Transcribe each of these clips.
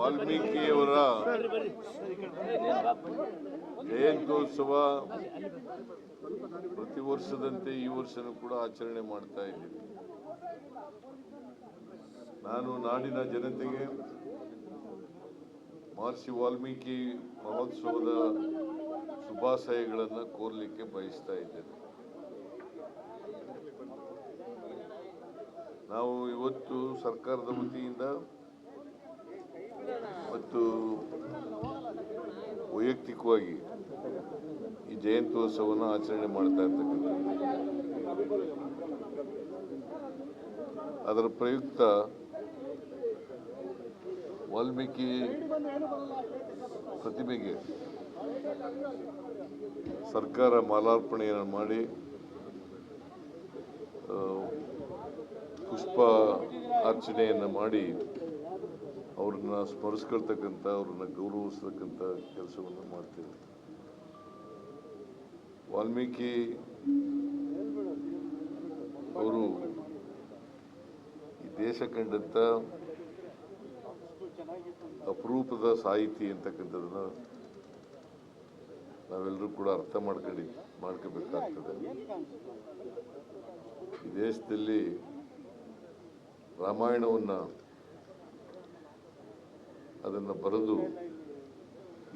ವಾಲ್ಮೀಕಿಯವರ ಜಯಂತ್ಯೋತ್ಸವ ಪ್ರತಿ ವರ್ಷದಂತೆ ಈ ವರ್ಷನೂ ಕೂಡ ಆಚರಣೆ ಮಾಡ್ತಾ ಇದ್ದೀವಿ. ನಾನು ನಾಡಿನ ಜನತೆಗೆ ಮಹರ್ಷಿ ವಾಲ್ಮೀಕಿ ಮಹೋತ್ಸವದ ಶುಭಾಶಯಗಳನ್ನು ಕೋರಲಿಕ್ಕೆ ಬಯಸ್ತಾ ಇದ್ದೇನೆ. ನಾವು ಇವತ್ತು ಸರ್ಕಾರದ ವತಿಯಿಂದ ಮತ್ತು ವೈಯಕ್ತಿಕವಾಗಿ ಈ ಜಯಂತ್ಯೋತ್ಸವವನ್ನು ಆಚರಣೆ ಮಾಡ್ತಾ ಇರ್ತಕ್ಕಂಥದ್ದು. ಅದರ ಪ್ರಯುಕ್ತ ವಾಲ್ಮೀಕಿ ಪ್ರತಿಮೆಗೆ ಸರ್ಕಾರ ಮಾಲಾರ್ಪಣೆಯನ್ನು ಮಾಡಿ ಪುಷ್ಪ ಅರ್ಚನೆಯನ್ನು ಮಾಡಿ ಅವ್ರನ್ನ ಸ್ಮರಿಸ್ಕೊಳ್ತಕ್ಕಂಥ, ಅವ್ರನ್ನ ಗೌರವಿಸ್ತಕ್ಕಂಥ ಕೆಲಸವನ್ನು ಮಾಡ್ತೇವೆ. ವಾಲ್ಮೀಕಿ ಅವರು ಈ ದೇಶ ಕಂಡಂಥ ಅಪರೂಪದ ಸಾಹಿತಿ ಅಂತಕ್ಕಂಥದ್ದನ್ನ ನಾವೆಲ್ಲರೂ ಕೂಡ ಅರ್ಥ ಮಾಡ್ಕೊಂಡು ಮಾಡ್ಕೋಬೇಕಾಗ್ತದೆ. ಈ ದೇಶದಲ್ಲಿ ರಾಮಾಯಣವನ್ನು ಅದನ್ನು ಬರೆದು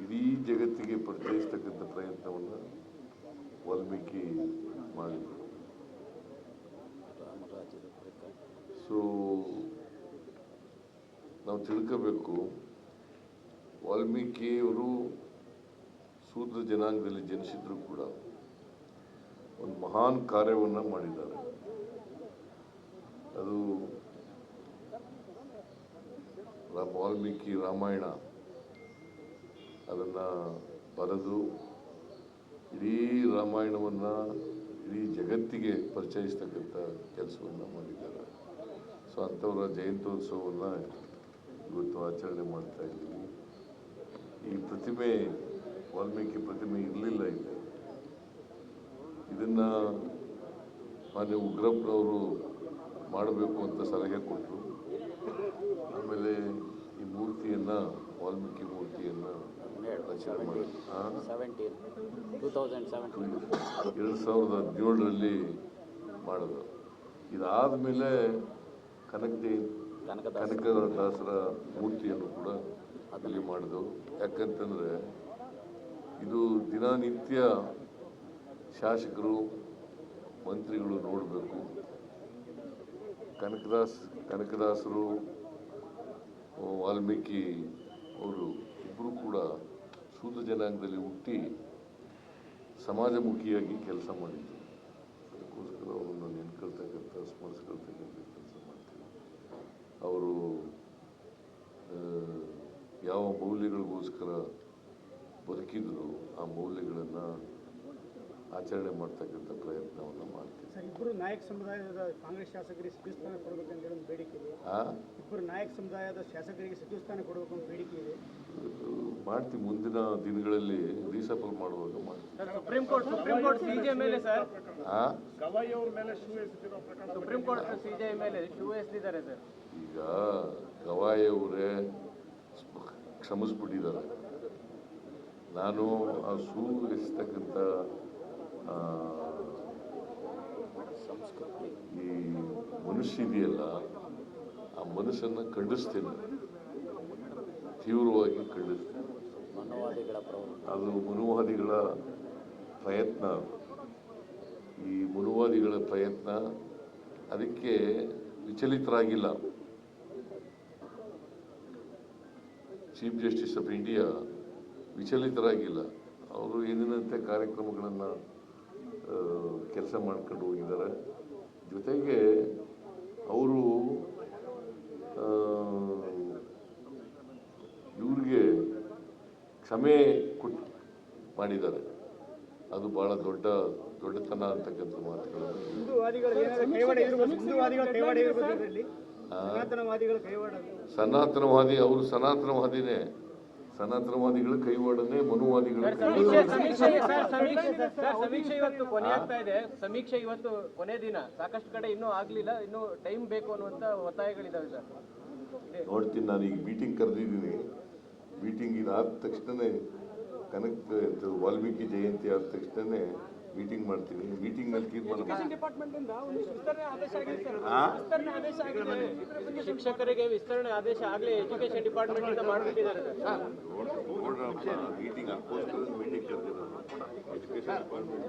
ಇಡೀ ಜಗತ್ತಿಗೆ ಪರಿಚಯಿಸ್ತಕ್ಕಂಥ ಪ್ರಯತ್ನವನ್ನು ವಾಲ್ಮೀಕಿ ಮಾಡಿದರು. ಸೊ ನಾವು ತಿಳ್ಕೋಬೇಕು, ವಾಲ್ಮೀಕಿಯವರು ಸೂತ್ರ ಜನಾಂಗದಲ್ಲಿ ಜನಿಸಿದ್ರು ಕೂಡ ಒಂದು ಮಹಾನ್ ಕಾರ್ಯವನ್ನು ಮಾಡಿದ್ದಾರೆ. ಅದು ವಾಲ್ಮೀಕಿ ರಾಮಾಯಣ ಅದನ್ನು ಬರೆದು ಇಡೀ ರಾಮಾಯಣವನ್ನು ಇಡೀ ಜಗತ್ತಿಗೆ ಪರಿಚಯಿಸ್ತಕ್ಕಂಥ ಕೆಲಸವನ್ನು ಮಾಡಿದ್ದಾರೆ. ಸೊ ಅಂಥವರ ಜಯಂತ್ಯೋತ್ಸವವನ್ನು ಇವತ್ತು ಆಚರಣೆ ಮಾಡ್ತಾ ಇದ್ದೀವಿ. ಈ ಪ್ರತಿಮೆ, ವಾಲ್ಮೀಕಿ ಪ್ರತಿಮೆ ಇರಲಿಲ್ಲ ಇಲ್ಲಿ. ಇದನ್ನು ಮಾನ್ಯ ಉಗ್ರಪ್ಪನವರು ಮಾಡಬೇಕು ಅಂತ ಸಲಹೆ ಕೊಟ್ಟರು ವಾಲ್ಮೀಕಿ ಮೂರ್ತಿಯನ್ನು ರಚನೆ ಮಾಡಿ ಎರಡು ಸಾವಿರದ ಹದಿನೇಳರಲ್ಲಿ ಮಾಡಿದ್ರು. ಇದಾದ ಮೇಲೆ ಕನಕ ಕನಕದಾಸರ ಮೂರ್ತಿಯನ್ನು ಕೂಡ ಅಲ್ಲಿ ಮಾಡಿದೆವು ಯಾಕಂತಂದರೆ ಇದು ದಿನನಿತ್ಯ ಶಾಸಕರು ಮಂತ್ರಿಗಳು ನೋಡಬೇಕು. ಕನಕದಾಸ್ ಕನಕದಾಸರು ವಾಲ್ಮೀಕಿ ಅವರು ಇಬ್ಬರು ಕೂಡ ಶೂದ್ರ ಜನಾಂಗದಲ್ಲಿ ಹುಟ್ಟಿ ಸಮಾಜಮುಖಿಯಾಗಿ ಕೆಲಸ ಮಾಡಿದ್ರು. ಅದಕ್ಕೋಸ್ಕರ ಅವರನ್ನು ನೆನ್ಕೊಳ್ತಕ್ಕಂಥ, ಸ್ಮರಿಸ್ಕೊಳ್ತಕ್ಕಂಥ ಕೆಲಸ ಮಾಡ್ತೀವಿ. ಅವರು ಯಾವ ಮೌಲ್ಯಗಳಿಗೋಸ್ಕರ ಬದುಕಿದ್ರು, ಆ ಮೌಲ್ಯಗಳನ್ನು ಆಚರಣೆ ಮಾಡ್ತಕ್ಕಂಥ ಪ್ರಯತ್ನವನ್ನು ಮಾಡ್ತೀವಿ. ಸರ್ ಇಬ್ಬರು ನಾಯಕ ಸಮುದಾಯದ ಕಾಂಗ್ರೆಸ್ ಶಾಸಕರಿಗೆ ಸಚಿವ ಸ್ಥಾನ ಕೊಡಬೇಕಂತ ಹೇಳಿ ಒಂದು ಬೇಡಿಕೆ ಇದೆ. ಇಬ್ಬರು ನಾಯಕ ಸಮುದಾಯದ ಶಾಸಕರಿಗೆ ಸಚಿವ ಸ್ಥಾನ ಕೊಡಬೇಕು ಅಂತ ಬೇಡಿಕೆ ಇದೆ. ಮಾಡ್ತೀವಿ ಮುಂದಿನ ದಿನಗಳಲ್ಲಿ ರೀಸಫಲ್ ಮಾಡುವಾಗ ಮಾಡ್ತೀವಿ. Sir supreme court supreme court CJ ಮೇಲೆ ಸರ್. ಪ್ರಕರಣ ಸುಪ್ರೀಂ ಕೋರ್ಟ್ ಸಿಜೆ ಮೇಲೆ ಶೂ ಎಸೆದಿದ್ದಾರೆ ಸರ್. ಈಗ ಗವಾಯಿ ಅವರೇ ಕ್ಷಮಿಸ್ಬಿಟ್ಟಿದ್ದಾರೆ. ನಾನು ಆ ಸೂ ಎಸ್ತಕ್ಕಂಥ ಆ, ಈ ಮನುಷ್ಯ ಇದೆಯಲ್ಲ ಆ ಮನಸ್ಸನ್ನು ಖಂಡಿಸ್ತೀನಿ. ತೀವ್ರವಾಗಿ ಖಂಡಿಸ್ತೇನೆ. ಅದು ಮನುವಾದಿಗಳ ಪ್ರಯತ್ನ. ಈ ಮನುವಾದಿಗಳ ಪ್ರಯತ್ನ ಅದಕ್ಕೆ ವಿಚಲಿತರಾಗಿಲ್ಲ. ಚೀಫ್ ಜಸ್ಟಿಸ್ ಆಫ್ ಇಂಡಿಯಾ ವಿಚಲಿತರಾಗಿಲ್ಲ. ಅವರು ಏನಿನಂತೆ ಕಾರ್ಯಕ್ರಮಗಳನ್ನು ಕೆಲಸ ಮಾಡ್ಕೊಂಡು ಹೋಗಿದ್ದಾರೆ. ಜೊತೆಗೆ ಅವರು ಇವ್ರಿಗೆ ಕ್ಷಮೆ ಕೊಟ್ಟು ಮಾಡಿದ್ದಾರೆ. ಅದು ಬಹಳ ದೊಡ್ಡ ದೊಡ್ಡತನ ಅಂತಕ್ಕಂಥ ಮಾತುಗಳು. ಸನಾತನವಾದಿ ಅವರು ಸನಾತನವಾದಿನೇ. ಸನಾತನವಾದಿಗಳ ಕೈವಾಡನೆ ಮನುವಾದಿಗಳ ಸಮೀಕ್ಷೆ ಸಮೀಕ್ಷೆ ಸರ್ ಸಮೀಕ್ಷೆ ಸರ್ ಸಮೀಕ್ಷೆ ಇವತ್ತು ಕೊನೆ ಆಗ್ತಾ ಇದೆ. ಸಮೀಕ್ಷೆ ಇವತ್ತು ಕೊನೆ ದಿನ. ಸಾಕಷ್ಟು ಕಡೆ ಇನ್ನೂ ಆಗ್ಲಿಲ್ಲ ಇನ್ನೂ ಟೈಮ್ ಬೇಕು ಅನ್ನುವಂತ ಒತ್ತಾಯಗಳಿದಾವೆ ಸರ್. ನೋಡ್ತೀನಿ ನಾನು ಈಗ ಮೀಟಿಂಗ್ ಕರೆದಿದ್ದೀನಿ. ಮೀಟಿಂಗ್ ಇದಾದ ತಕ್ಷಣನೇ ಕನಕ ವಾಲ್ಮೀಕಿ ಜಯಂತಿ ಆದ ತಕ್ಷಣನೇ ಮೀಟಿಂಗ್ ಮಾಡ್ತೀವಿ. ಮೀಟಿಂಗ್ ಅಲ್ಲಿ ತೀರ್ಮಾನ ಮಾಡ್ತೀನಿ. ಡಿಪಾರ್ಟ್ಮೆಂಟ್ ಇಂದ ಒಂದಿಷ್ಟು ವಿಸ್ತರಣೆ ಆದೇಶ ಆಗಿದೆ ಸರ್. ವಿಸ್ತರಣೆ ಆದೇಶ ಆಗಿದೆ. ಶಿಕ್ಷಕರಿಗೆ ವಿಸ್ತರಣೆ ಆದೇಶ ಆಗಲಿ ಎಜುಕೇಶನ್ ಡಿಪಾರ್ಟ್ಮೆಂಟ್ ಇಂದ ಮಾಡ್ಬಿಟ್ಟಿದ್ದಾರೆ ಸರ್. ನೋಡೋಣ ಮೀಟಿಂಗ್ ಅಲ್ಲಿ ಮೀಟಿಂಗ್ ಕರೆದಿರೋದು ಎಜುಕೇಶನ್ ಡಿಪಾರ್ಟ್ಮೆಂಟ್